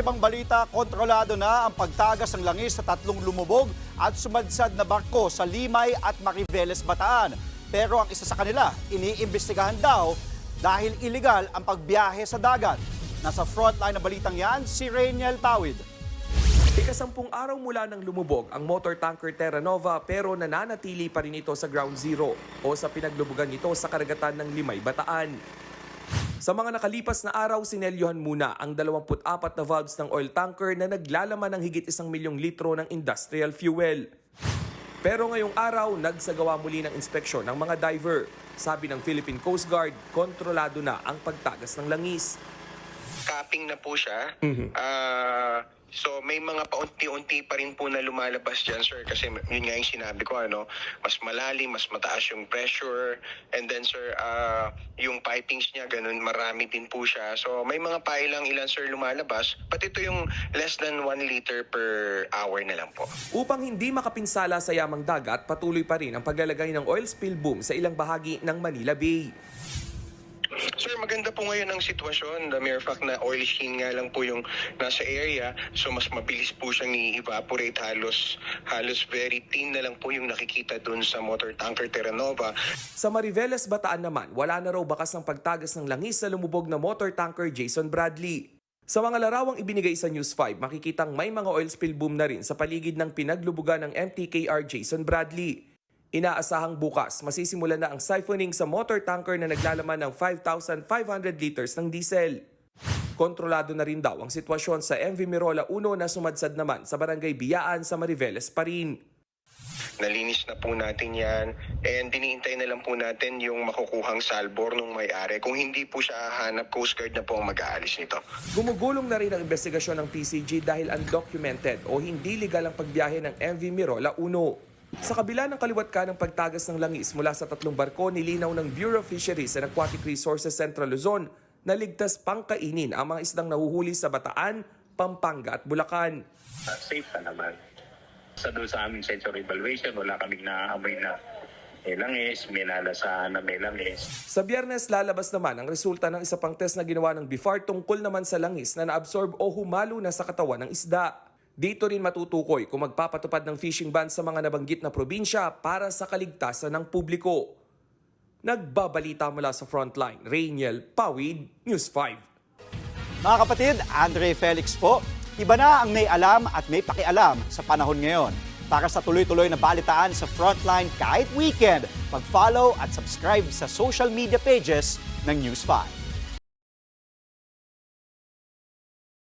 ibang balita, kontrolado na ang pagtagas ng langis sa tatlong lumubog at sumadsad na barko sa Limay at Mariveles, Bataan. Pero ang isa sa kanila, iniimbestigahan daw dahil illegal ang pagbiyahe sa dagat. Nasa frontline ng balitang yan, si Rainiel Pawid. Ikasampung araw mula nang lumubog ang motor tanker Terra Nova pero nananatili pa rin ito sa ground zero o sa pinaglubugan nito sa karagatan ng Limay, Bataan. Sa mga nakalipas na araw, sinelyohan muna ang 24 na valves ng oil tanker na naglalaman ng higit isang milyong litro ng industrial fuel. Pero ngayong araw, nagsagawa muli ng inspeksyon ng mga diver. Sabi ng Philippine Coast Guard, kontrolado na ang pagtagas ng langis. capping na po siya. Ah, so may mga paunti-unti pa rin po na lumalabas dyan, sir. Kasi yun nga yung sinabi ko, ano, mas malalim, mas mataas yung pressure. And then, sir, ah, yung pipings niya, ganun, marami din po siya. So may mga pailang ilan, sir, lumalabas. But ito yung less than 1 liter per hour na lang po. Upang hindi makapinsala sa yamang dagat, patuloy pa rin ang paglalagay ng oil spill boom sa ilang bahagi ng Manila Bay. Sir, maganda po ngayon ang sitwasyon. The mere fact na oil sheen nga lang po yung nasa area. So mas mabilis po siyang i-evaporate. Halos, halos very thin na lang po yung nakikita dun sa motor tanker Terra Nova. Sa Mariveles, Bataan naman, wala na raw bakas ng pagtagas ng langis sa lumubog na motor tanker Jason Bradley. Sa mga larawang ibinigay sa News 5, makikitang may mga oil spill boom na rin sa paligid ng pinaglubugan ng MTKR Jason Bradley. Inaasahang bukas, masisimulan na ang siphoning sa motor tanker na naglalaman ng 5,500 liters ng diesel. Kontrolado na rin daw ang sitwasyon sa MV Mirola 1 na sumadsad naman sa barangay Biyaan sa Mariveles pa rin. Nalinis na po natin yan. And diniintay na lang po natin yung makukuhang salbor ng may-ari. Kung hindi po siya hahanap, Coast Guard na po ang mag-aalis nito. Gumugulong na rin ang investigasyon ng PCG dahil undocumented o hindi legal ang pagbiyahe ng MV Mirola 1. Sa kabila ng kaliwat ka ng pagtagas ng langis mula sa tatlong barko, nilinaw ng Bureau of Fisheries and Aquatic Resources Central Luzon na ligtas pang kainin ang mga isdang nahuhuli sa Bataan, Pampanga at Bulacan. uh, safe pa naman. Sa doon sa aming sensory evaluation, wala kaming naamoy na may langis, may nalasahan na may langis. Sa biyernes, lalabas naman ang resulta ng isa pang test na ginawa ng BIFAR tungkol naman sa langis na naabsorb o humalo na sa katawan ng isda. Dito rin matutukoy kung magpapatupad ng fishing ban sa mga nabanggit na probinsya para sa kaligtasan ng publiko. Nagbabalita mula sa frontline, Rainiel Pawid, News 5. Mga kapatid, Andre Felix po. Iba na ang may alam at may pakialam sa panahon ngayon. Para sa tuloy-tuloy na balitaan sa Frontline kahit weekend, mag-follow at subscribe sa social media pages ng News 5.